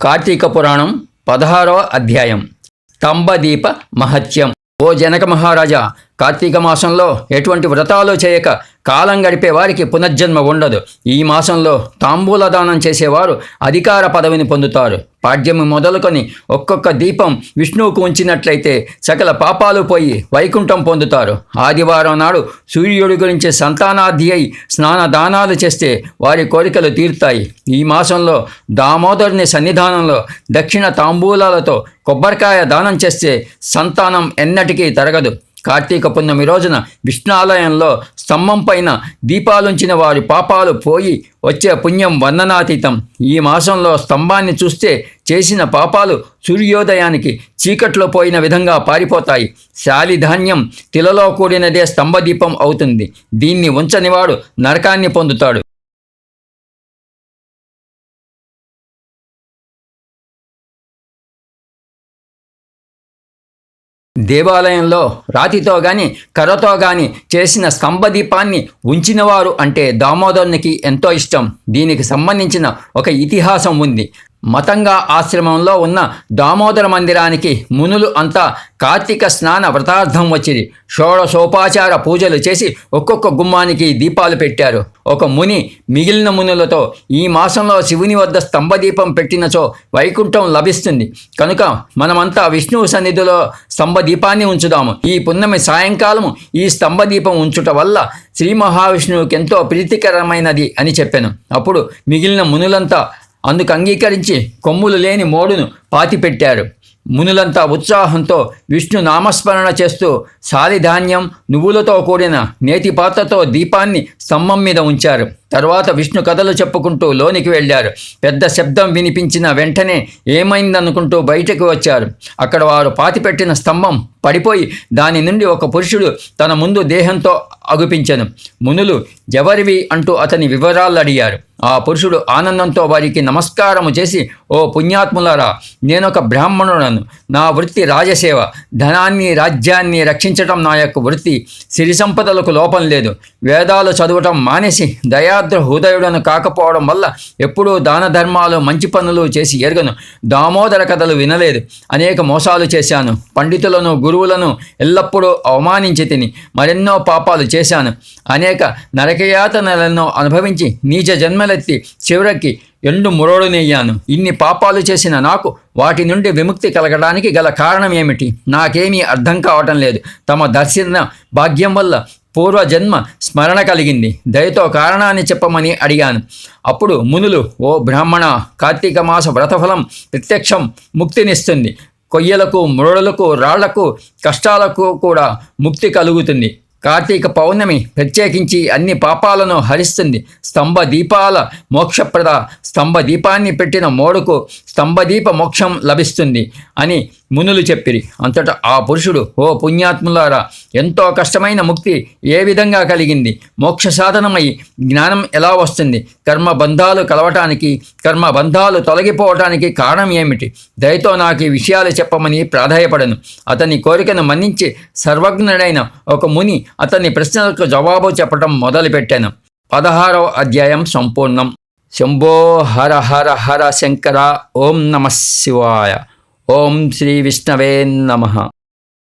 కార్తీక పురాణం పదహారవ అధ్యాయం. తంబదీప మహత్యం. ఓ జనక మహారాజా కార్తీక మాసంలో ఎటువంటి వ్రతాలు చేయక కాలం గడిపే వారికి పునర్జన్మ ఉండదు. ఈ మాసంలో తాంబూల దానం చేసేవారు అధికార పదవిని పొందుతారు. పాడ్యము మొదలుకొని ఒక్కొక్క దీపం విష్ణువుకు ఉంచినట్లయితే సకల పాపాలు పోయి వైకుంఠం పొందుతారు. ఆదివారం నాడు సూర్యుడి గురించి సంతానాధి అయి స్నాన దానాలు చేస్తే వారి కోరికలు తీరుతాయి. ఈ మాసంలో దామోదరుని సన్నిధానంలో దక్షిణ తాంబూలాలతో కొబ్బరికాయ దానం చేస్తే సంతానం ఎన్నటికీ తరగదు. కార్తీక పున్నమి రోజున విష్ణాలయంలో స్తంభం పైన దీపాలుంచిన వారి పాపాలు పోయి వచ్చే పుణ్యం వందనాతీతం ఈ మాసంలో స్తంభాన్ని చూస్తే చేసిన పాపాలు సూర్యోదయానికి చీకట్లో పోయిన విధంగా పారిపోతాయి. శాలిధాన్యం తిలలో కూడినదే స్తంభదీపం అవుతుంది. దీన్ని ఉంచనివాడు నరకాన్ని పొందుతాడు. దేవాలయంలో రాతితో గాని కర్రతో గాని చేసిన స్తంభదీపాన్ని ఉంచినవారు అంటే దామోదరునికి ఎంతో ఇష్టం. దీనికి సంబంధించిన ఒక ఇతిహాసం ఉంది. మతంగా ఆశ్రమంలో ఉన్న దామోదర మందిరానికి మునులు అంతా కార్తీక స్నాన వ్రతార్థం వచ్చిరి షోడశోపాచార పూజలు చేసి ఒక్కొక్క గుమ్మానికి దీపాలు పెట్టారు. ఒక ముని మిగిలిన మునులతో ఈ మాసంలో శివుని వద్ద స్తంభదీపం పెట్టినచో వైకుంఠం లభిస్తుంది. కనుక మనమంతా విష్ణువు సన్నిధిలో స్తంభదీపాన్ని ఉంచుదాము. ఈ పున్నమి సాయంకాలము ఈ స్తంభదీపం ఉంచుట వల్ల శ్రీ మహావిష్ణువుకి ఎంతో ప్రీతికరమైనది అని చెప్పాను. అప్పుడు మిగిలిన మునులంతా అందుకు అంగీకరించి కొమ్ములు లేని మోడును పాతిపెట్టారు. మునులంతా ఉత్సాహంతో విష్ణు నామస్మరణ చేస్తూ సాలిధాన్యం నువ్వులతో కూడిన నేతి పాత్రతో దీపాన్ని స్తంభం మీద ఉంచారు. తర్వాత విష్ణు కథలు చెప్పుకుంటూ లోనికి వెళ్ళారు. పెద్ద శబ్దం వినిపించిన వెంటనే ఏమైందనుకుంటూ బయటకు వచ్చారు. అక్కడ వారు పాతిపెట్టిన స్తంభం పడిపోయి దాని నుండి ఒక పురుషుడు తన ముందు దేహంతో అగుపించను. మునులు ఎవరివి అంటూ అతని వివరాలు అడిగారు ఆ పురుషుడు ఆనందంతో వారికి నమస్కారము చేసి ఓ పుణ్యాత్ములారా నేనొక బ్రాహ్మణుడను. నా వృత్తి రాజసేవ. ధనాన్ని రాజ్యాన్ని రక్షించటం నా యొక్క వృత్తి. సిరి సంపదలకు లోపం లేదు. వేదాలు చదవటం మానేసి దయాద్ర హృదయుడను కాకపోవడం వల్ల ఎప్పుడూ దాన ధర్మాలు మంచి పనులు చేసి ఎరగను. దామోదర కథలు వినలేదు. అనేక మోసాలు చేశాను. పండితులను గురువులను ఎల్లప్పుడూ అవమానించి తిని మరెన్నో పాపాలు చేశాను. అనేక నరకయాతనలను అనుభవించి నీచ జన్మలెత్తి చివరికి ఎండు మురోడునయ్యాను ఇన్ని పాపాలు చేసిన నాకు వాటి నుండి విముక్తి కలగడానికి గల కారణం ఏమిటి? నాకేమీ అర్థం కావటం లేదు. తమ దర్శన భాగ్యం వల్ల పూర్వజన్మ స్మరణ కలిగింది. దయతో కారణాన్ని చెప్పమని అడిగాను. అప్పుడు మునులు ఓ బ్రాహ్మణ కార్తీక మాస వ్రతఫలం ప్రత్యక్షం ముక్తినిస్తుంది. కొయ్యలకు మురడులకు రాళ్ళకు కష్టాలకు కూడా ముక్తి కలుగుతుంది. కార్తీక పౌర్ణమి ప్రత్యేకించి అన్ని పాపాలను హరిస్తుంది. స్తంభ దీపాల మోక్షప్రద స్తంభ దీపాన్ని పెట్టిన మోడుకు స్తంభదీప మోక్షం లభిస్తుంది అని మునులు చెప్పిరి. అంతటా ఆ పురుషుడు ఓ పుణ్యాత్ములారా ఎంతో కష్టమైన ముక్తి ఏ విధంగా కలిగింది? మోక్ష సాధనమై జ్ఞానం ఎలా వస్తుంది? కర్మ బంధాలు కలవటానికి కర్మ బంధాలు తొలగిపోవటానికి కారణం ఏమిటి? దయతో నాకు ఈ విషయాలు చెప్పమని ప్రాధాయపడను. అతని కోరికను మన్నించి సర్వజ్ఞుడైన ఒక ముని అతని ప్రశ్నలకు జవాబు చెప్పడం మొదలుపెట్టాను. పదహారవ అధ్యాయం సంపూర్ణం. శంభో హర హర హర శంకర ఓం నమ శివాయ. ఓం శ్రీ విష్ణవే నమ.